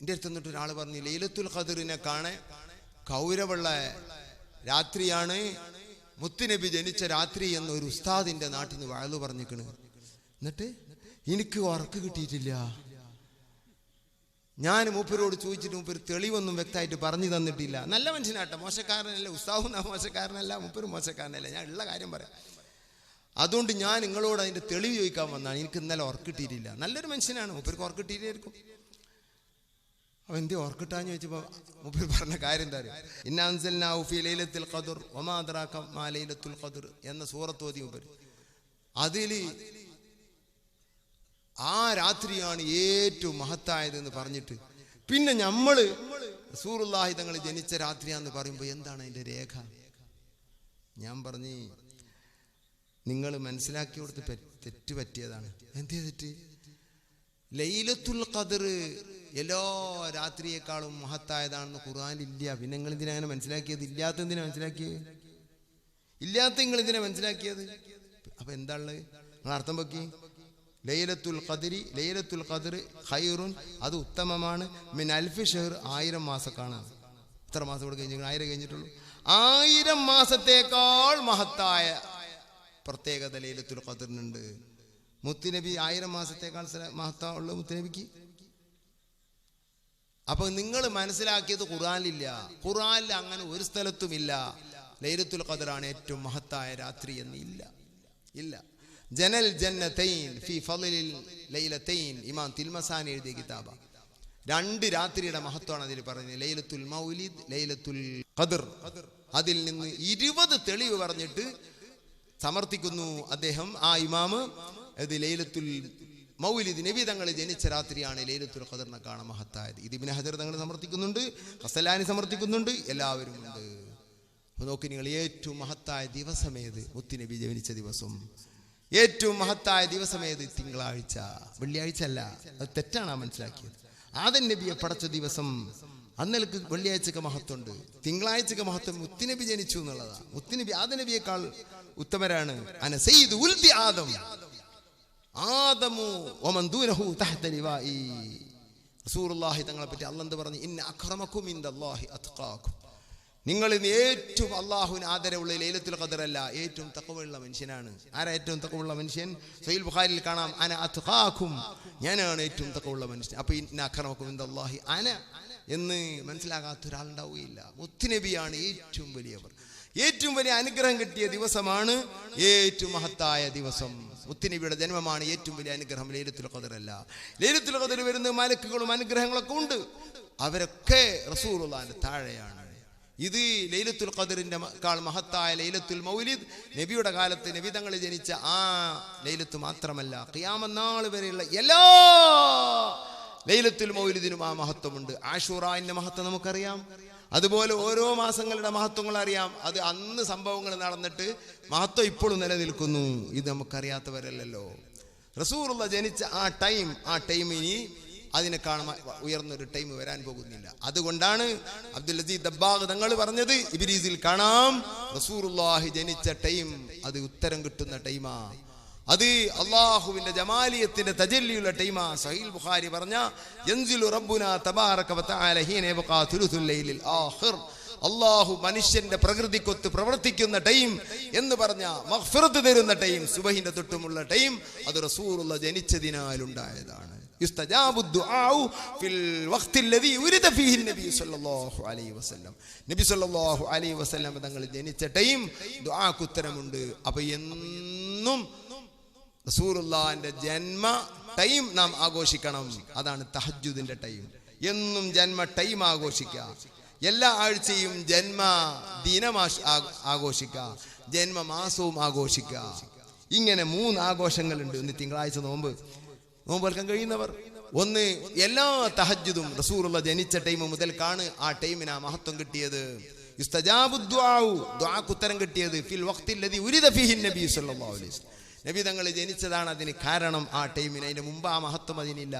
എന്റെ അടുത്ത് നിന്നിട്ട് ഒരാൾ പറഞ്ഞു ലൈലത്തുൽ ഖദറിനെ കാണെ കൗരവുള്ള രാത്രിയാണ് മുത്തുനബി ജനിച്ച രാത്രി എന്ന് ഒരു ഉസ്താദിന്റെ നാട്ടിൽ നിന്ന് വഴലു പറഞ്ഞിക്കണ്. എന്നിട്ട് എനിക്ക് ഉറക്ക് കിട്ടിയിട്ടില്ല. ഞാൻ മൂപ്പരോട് ചോദിച്ചിട്ട് മൂപ്പര് തെളിവൊന്നും വ്യക്തമായിട്ട് പറഞ്ഞു തന്നിട്ടില്ല. നല്ല മനുഷ്യനാട്ടോ മോശക്കാരനല്ല ഉസ്താവും മോശക്കാരനല്ല മൂപ്പര് മോശക്കാരനല്ല. ഞാൻ ഉള്ള കാര്യം പറയാം. അതുകൊണ്ട് ഞാൻ നിങ്ങളോട് അതിന്റെ തെളിവ് ചോദിക്കാൻ വന്നാണ്. എനിക്ക് ഇന്നലെ ഉറക്കിട്ടിട്ടില്ല നല്ലൊരു മനുഷ്യനാണ്. മൂപ്പർക്ക് ഉറക്കിട്ടിട്ടായിരിക്കും അവൻ എന്തി ഓർക്കിട്ടാന്ന് ചോദിച്ചപ്പോൾ മുമ്പിൽ പറഞ്ഞ കാര്യം എന്താ അറിയോ? ഇന്നാ അൻസൽനാഹു ഫീ ലൈലത്തുൽ ഖദർ അദ്റാക മാ ലൈലത്തുൽ ഖദർ എന്ന സൂറത്ത് ഓതി അതിൽ ആ രാത്രിയാണ് ഏറ്റവും മഹത്തായത് എന്ന് പറഞ്ഞിട്ട് പിന്നെ നമ്മൾ റസൂറുല്ലാഹി തങ്ങൾ ജനിച്ച രാത്രിയാന്ന് പറയുമ്പോൾ എന്താണ് അതിന്റെ രേഖ? ഞാൻ പറഞ്ഞ് നിങ്ങൾ മനസ്സിലാക്കി കൊടുത്ത് തെറ്റ് പറ്റിയതാണ്. എന്തേ തെറ്റ് ലൈലത്തുൽ ഖദർ. എല്ലാ രാത്രിയേക്കാളും മഹത്തായതാണെന്ന് ഖുർആാനില്ല പിന്നെ നിങ്ങൾ ഇതിനെ അങ്ങനെ മനസ്സിലാക്കിയത്? ഇല്ലാത്ത എന്തിനാ മനസ്സിലാക്കിയത് ഇല്ലാത്ത നിങ്ങൾ ഇതിനെ മനസ്സിലാക്കിയത്? അപ്പൊ എന്താണുള്ളത്? നിങ്ങൾ അർത്ഥം വെക്കി. ലൈലത്തുൽ ഖദരി ലൈലത്തുൽ ഖദർ ഖൈറുൻ അത് ഉത്തമമാണ്. മിൻ അൽഫി ഷഹർ ആയിരം മാസക്കാണ്. എത്ര മാസം കൂടെ കഴിഞ്ഞു ആയിരം കഴിഞ്ഞിട്ടുള്ളൂ. ആയിരം മാസത്തേക്കാൾ മഹത്തായ പ്രത്യേകത ലൈലത്തുൽ ഖദറിനുണ്ട്. മുത്തുനബി ആയിരം മാസത്തേക്കാൾ മഹത്വമുള്ള മുത്തുനബിക്ക്? അപ്പൊ നിങ്ങൾ മനസ്സിലാക്കിയത് ഖുറാനിലില്ല ഖുറാനിൽ അങ്ങനെ ഒരു സ്ഥലത്തുമില്ല ലൈലത്തുൽ ഖദറാണ് ഏറ്റവും മഹത്തായ രാത്രി എന്ന് ഇല്ല. ജനൽ ജന്നതൈൻ ഫി ഫളിൽ ലൈലതൈൻ. ഇമാം തിൽമസാനി എഴുതിയ കിതാബ. രണ്ട് രാത്രിയുടെ മഹത്വമാണ് അതിൽ പറയുന്നത് ലൈലത്തുൽ മൗലിദ് ലൈലത്തുൽ ഖദർ. അതിൽ നിന്ന് ഇരുപത് തെളിവ് പറഞ്ഞിട്ട് സമർത്ഥിക്കുന്നു അദ്ദേഹം. ആ ഇമാമ് ഇത് ലൈലത്തുൽ മൗലിദ് നബി തങ്ങൾ ജനിച്ച രാത്രിയാണ് ലൈലത്തുൽ ഖദറിനെ കാണാൻ മഹത്തായത്. ഇത് ഇബ്നു ഹജർ തങ്ങൾ സമർത്ഥിക്കുന്നുണ്ട് ഹസലാനി സമർത്ഥിക്കുന്നുണ്ട് എല്ലാവരും ഉണ്ട് നോക്കി നിങ്ങൾ ഏറ്റവും മഹത്തായ ദിവസമേത് മുത്തുനബി ജനിച്ച ദിവസം. ഏറ്റവും മഹത്തായ ഏത്? തിങ്കളാഴ്ച. വെള്ളിയാഴ്ച അല്ല അത് തെറ്റാണ് മനസ്സിലാക്കിയത്. ആദൻ നബിയെ പടച്ച ദിവസം അന്നലക്ക് വെള്ളിയാഴ്ചക്ക് മഹത്വമുണ്ട്. തിങ്കളാഴ്ചക്ക് മഹത്വം മുത്തുനബി ജനിച്ചു എന്നുള്ളതാണ്. മുത്തുനബി ആദ നബിയേക്കാൾ ഉത്തമരാണ്. അന ഉൽദി ആദം. ആദമു ഒമന്തൂനഹു ദൂനഹു റസൂറുല്ലാഹി തങ്ങളെ പറ്റി എന്ത് പറഞ്ഞു? ഇന്ന അക്രമക്കും ഇൻദല്ലാഹി അത്കാക്കും നിങ്ങൾ ഇന്ന് ഏറ്റവും അള്ളാഹുവിന് ആദരവുള്ള ലേലത്തിൽ ഖദറല്ല ഏറ്റവും തക്കവുള്ള മനുഷ്യനാണ്. ആരാ ഏറ്റവും തക്കവുള്ള മനുഷ്യൻ? സൈൽ ബുഖാരിൽ കാണാം അന അത്കാക്കും ഞാനാണ് ഏറ്റവും തക്കവുള്ള മനുഷ്യൻ. അപ്പൊ ഇന്ന അക്രമക്കും ഇൻദല്ലാഹി അന എന്ന് മനസ്സിലാകാത്ത ഒരാളുണ്ടാവുകയില്ല. മുത്തുനബിയാണ് ഏറ്റവും വലിയവർ. ഏറ്റവും വലിയ അനുഗ്രഹം കിട്ടിയ ദിവസമാണ് ഏറ്റവും മഹത്തായ ദിവസം. മുത്തിനബിയുടെ ജന്മമാണ് ഏറ്റവും വലിയ അനുഗ്രഹം. ലൈലത്തുൽ ഖദറല്ല. ലൈലത്തുൽ ഖദർ വരുന്ന മലക്കുകളും അനുഗ്രഹങ്ങളൊക്കെ ഉണ്ട്. അവരൊക്കെ റസൂറുള്ളാന്റെ താഴെയാണ്. ഇത് ലൈലത്തുൽ ഖദറിന്റെ കാൾ മഹത്തായ ലൈലത്തുൽ മൗലിദ് നബിയുടെ കാലത്ത് നബി തങ്ങൾ ജനിച്ച ആ ലൈലത്ത് മാത്രമല്ല ഖിയാമനാൾ വരെയുള്ള എല്ലാ ലൈലത്തുൽ മൗലിദിനും ആ മഹത്വമുണ്ട്. ആഷൂറാന്റെ മഹത്വം നമുക്കറിയാം. അതുപോലെ ഓരോ മാസങ്ങളുടെ മഹത്വങ്ങൾ അറിയാം. അത് അന്ന് സംഭവങ്ങൾ നടന്നിട്ട് മഹത്വം ഇപ്പോഴും നിലനിൽക്കുന്നു. ഇത് നമുക്കറിയാത്തവരല്ലല്ലോ. റസൂറുള്ള ജനിച്ച ആ ടൈം ആ ടൈം ഇനി അതിനേക്കാൾ കാണാൻ ഉയർന്നൊരു ടൈം വരാൻ പോകുന്നില്ല. അതുകൊണ്ടാണ് അബ്ദുൽ അസീദ് ദബ്ബാഗ് തങ്ങൾ പറഞ്ഞത് ഇബിരീസിൽ കാണാം റസൂറുല്ലാഹി ജനിച്ച ടൈം അത് ഉത്തരം കിട്ടുന്ന ടൈമാ. അത് അള്ളാഹുവിന്റെ ജമാലിയത്തിന്റെ തജല്ലിയുള്ള ടൈമാ. സഹീൽ ബുഖാരി പറഞ്ഞ ജൻസിലു റബ്ബുന ആഖിർ. അള്ളാഹു മനുഷ്യന്റെ പ്രകൃതിക്കൊത്ത് പ്രവർത്തിക്കുന്ന ടൈം എന്ന് പറഞ്ഞ മഹ്ഫിറത്ത് തരുന്ന ടൈം സുബഹിന്റെ തൊട്ടുമുള്ള ടൈം അത് റസൂറുള്ള ജനിച്ചതിനാലുണ്ടായതാണ്. തങ്ങൾ ജനിച്ച ടൈം ദുആക്കുത്തരമുണ്ട് അപ്പൊ എന്നും റസൂലുള്ളാഹിന്റെ ജന്മ ടൈം നാം ആഘോഷിക്കണം. അതാണ് തഹജുദിന്റെ ടൈം. എന്നും ജന്മ ടൈം ആഘോഷിക്കുക. എല്ലാ ആഴ്ചയും ജന്മ ദിനം ആഘോഷിക്കുക. ജന്മ മാസവും ആഘോഷിക്കുക. ഇങ്ങനെ മൂന്ന് ആഘോഷങ്ങളുണ്ട്. ഇന്ന് തിങ്കളാഴ്ച നോമ്പ്. നോമ്പ് എടുക്കാൻ കഴിയുന്നവർ? ഒന്ന് എല്ലാ തഹജ്ജുദും റസൂറുള്ള ജനിച്ച ടൈം മുതൽക്കാണ് ആ ടൈമിന് മഹത്വം കിട്ടിയത്. ഉത്തരം കിട്ടിയത് ഫിൽ വഖ്തിൽ ലദി ഉരിദ ഫീഹി നബി സല്ലല്ലാഹു അലൈഹി വസല്ലം. നബി തങ്ങൾ ജനിച്ചതാണ് അതിന് കാരണം ആ ടൈമിന്. അതിന് മുമ്പ് ആ മഹത്വം അതിനില്ല.